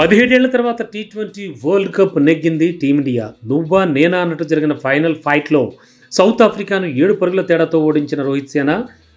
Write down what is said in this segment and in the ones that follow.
పదిహేడేళ్ళ తర్వాత T twenty world cup నెగ్గింది team India. నువ్వా నేనా అన్నట్టు జరిగిన ఫైనల్ ఫైట్లో సౌత్ ఆఫ్రికాను ఏడు పరుగుల తేడాతో ఓడించిన రోహిత్ సేన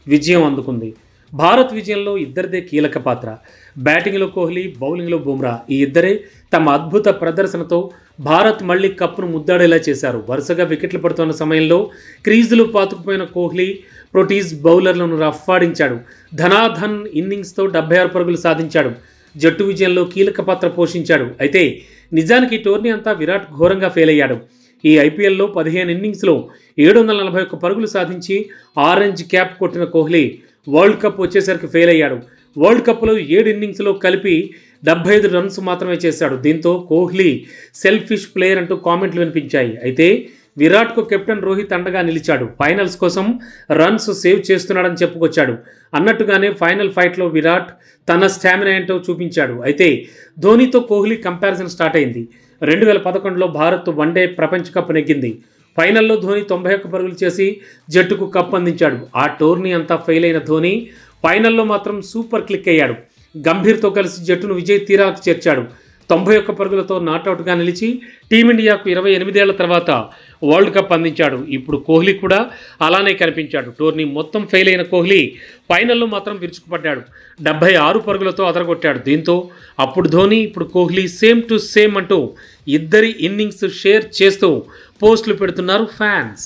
విజయం అందుకుంది. భారత్ విజయంలో ఇద్దరిదే కీలక పాత్ర. బ్యాటింగ్లో కోహ్లీ బౌలింగ్లో బుమ్రా ఈ ఇద్దరే తమ అద్భుత ప్రదర్శనతో భారత్ మళ్ళీ కప్పును ముద్దాడేలా చేశారు. వరుసగా వికెట్లు పడుతున్న సమయంలో క్రీజులు పాతుకుపోయిన కోహ్లీ ప్రొటీస్ బౌలర్లను రఫ్ఫాడించాడు. ధనాధన్ ఇన్నింగ్స్తో డెబ్బై ఆరు పరుగులు సాధించాడు. జట్టు విజయంలో కీలక పాత్ర పోషించాడు. అయితే నిజానికి టోర్నీ అంతా విరాట్ ఘోరంగా ఫెయిల్ అయ్యాడు. ఈ ఐపీఎల్లో పదిహేను ఇన్నింగ్స్లో ఏడు వందల నలభై ఒక్క పరుగులు సాధించి ఆరెంజ్ క్యాప్ కొట్టిన కోహ్లీ వరల్డ్ కప్ వచ్చేసరికి ఫెయిల్ అయ్యాడు. వరల్డ్ కప్లో ఏడు ఇన్నింగ్స్లో కలిపి డెబ్బై ఐదు రన్స్ మాత్రమే చేశాడు. దీంతో కోహ్లీ సెల్ఫిష్ ప్లేయర్ అంటూ కామెంట్లు వినిపించాయి. అయితే విరాట్కు కెప్టెన్ రోహిత్ అండగా నిలిచాడు. ఫైనల్స్ కోసం రన్స్ సేవ్ చేస్తున్నాడని చెప్పుకొచ్చాడు. అన్నట్టుగానే ఫైనల్ ఫైట్లో విరాట్ తన స్టామినా ఏంటో చూపించాడు. అయితే ధోనీతో కోహ్లీ కంపారిజన్ స్టార్ట్ అయింది. రెండు వేల పదకొండులో భారత్ వన్డే ప్రపంచ కప్ నెగ్గింది. ఫైనల్లో ధోని తొంభై ఒక్క పరుగులు చేసి జట్టుకు కప్ అందించాడు. ఆ టోర్నీ అంతా ఫెయిల్ అయిన ధోని ఫైనల్లో మాత్రం సూపర్ క్లిక్ అయ్యాడు. గంభీర్తో కలిసి జట్టును విజయ్ తీరాలకు చేర్చాడు. తొంభై ఒక్క పరుగులతో నాట్అవుట్గా నిలిచి టీమిండియాకు ఇరవై ఎనిమిదేళ్ళ తర్వాత వరల్డ్ కప్ అందించాడు. ఇప్పుడు కోహ్లీ కూడా అలానే కనిపించాడు. టోర్నీ మొత్తం ఫెయిల్ అయిన కోహ్లీ ఫైనల్లో మాత్రం విరుచుకుపడ్డాడు. డెబ్బై ఆరు పరుగులతో అదరగొట్టాడు. దీంతో అప్పుడు ధోని ఇప్పుడు కోహ్లీ సేమ్ టు సేమ్ అంటూ ఇద్దరి ఇన్నింగ్స్ షేర్ చేస్తూ పోస్టులు పెడుతున్నారు ఫ్యాన్స్.